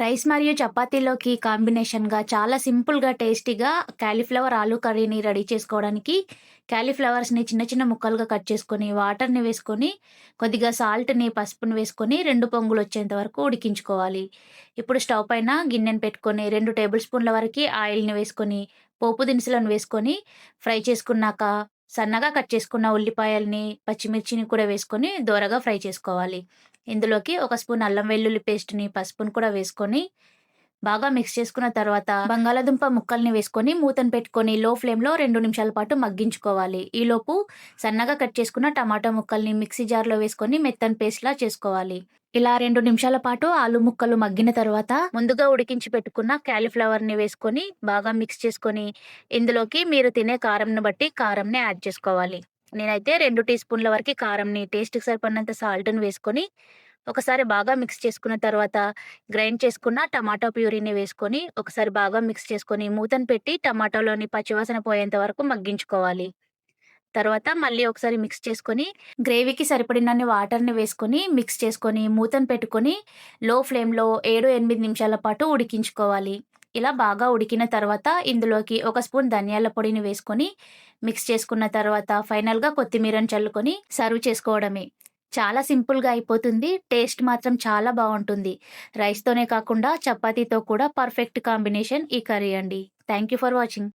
Rice మరియు చపాతీలోకి కాంబినేషన్‌గా చాలా సింపుల్‌గా, టేస్టీగా క్యాలీఫ్లవర్ ఆలూ కర్రీని రెడీ చేసుకోవడానికి క్యాలీఫ్లవర్స్ని చిన్న చిన్న ముక్కలుగా కట్ చేసుకొని, వాటర్‌ని వేసుకొని, కొద్దిగా సాల్ట్‌ని, పసుపుని వేసుకొని రెండు పొంగులు వచ్చేంత వరకు ఉడికించుకోవాలి. ఇప్పుడు స్టవ్ పైన గిన్నెను పెట్టుకొని రెండు టేబుల్ స్పూన్ల వరకు ఆయిల్‌ని వేసుకొని, పోపు దినుసులను వేసుకొని ఫ్రై చేసుకున్నాక సన్నగా కట్ చేసుకున్న ఉల్లిపాయల్ని, పచ్చిమిర్చిని కూడా వేసుకొని దోరగా ఫ్రై చేసుకోవాలి. ఇందులోకి ఒక స్పూన్ అల్లం వెల్లుల్లి పేస్ట్‌ని, పసుపును కూడా వేసుకొని బాగా మిక్స్ చేసుకున్న తర్వాత బంగాళాదుంప ముక్కల్ని వేసుకొని మూతను పెట్టుకొని లో ఫ్లేమ్‌లో రెండు నిమిషాల పాటు మగ్గించుకోవాలి. ఈలోపు సన్నగా కట్ చేసుకున్న టమాటా ముక్కల్ని మిక్సీ జార్‌లో వేసుకొని మెత్తని పేస్ట్‌లా చేసుకోవాలి. ఇలా రెండు నిమిషాల పాటు ఆలు ముక్కలు మగ్గిన తర్వాత ముందుగా ఉడికించి పెట్టుకున్న కాలీఫ్లవర్‌ని వేసుకొని బాగా మిక్స్ చేసుకొని ఇందులోకి మీరు తినే కారంని బట్టి కారంని యాడ్ చేసుకోవాలి. నేనైతే రెండు టీ స్పూన్ల వరకు కారంని, టేస్ట్‌కి సరిపడినంత సాల్ట్‌ని వేసుకొని ఒకసారి బాగా మిక్స్ చేసుకున్న తర్వాత గ్రైండ్ చేసుకున్న టమాటా ప్యూరీని వేసుకొని ఒకసారి బాగా మిక్స్ చేసుకొని మూతను పెట్టి టమాటాలోని పచ్చివాసన పోయేంత వరకు మగ్గించుకోవాలి. తర్వాత మళ్ళీ ఒకసారి మిక్స్ చేసుకొని గ్రేవీకి సరిపడినన్ని వాటర్‌ని వేసుకొని మిక్స్ చేసుకొని మూతను పెట్టుకొని లో ఫ్లేమ్‌లో 7, 8 నిమిషాల పాటు ఉడికించుకోవాలి. ఇలా బాగా ఉడికిన తర్వాత ఇందులోకి ఒక స్పూన్ ధనియాల పొడిని వేసుకొని మిక్స్ చేసుకున్న తర్వాత ఫైనల్‌గా కొత్తిమీరను చల్లుకొని సర్వ్ చేసుకోవడమే. చాలా సింపుల్‌గా అయిపోతుంది. టేస్ట్ మాత్రం చాలా బాగుంటుంది రైస్‌తోనే కాకుండా చపాతీతో కూడా పర్ఫెక్ట్ కాంబినేషన్ ఈ కర్రీ అండి. Thank you for watching.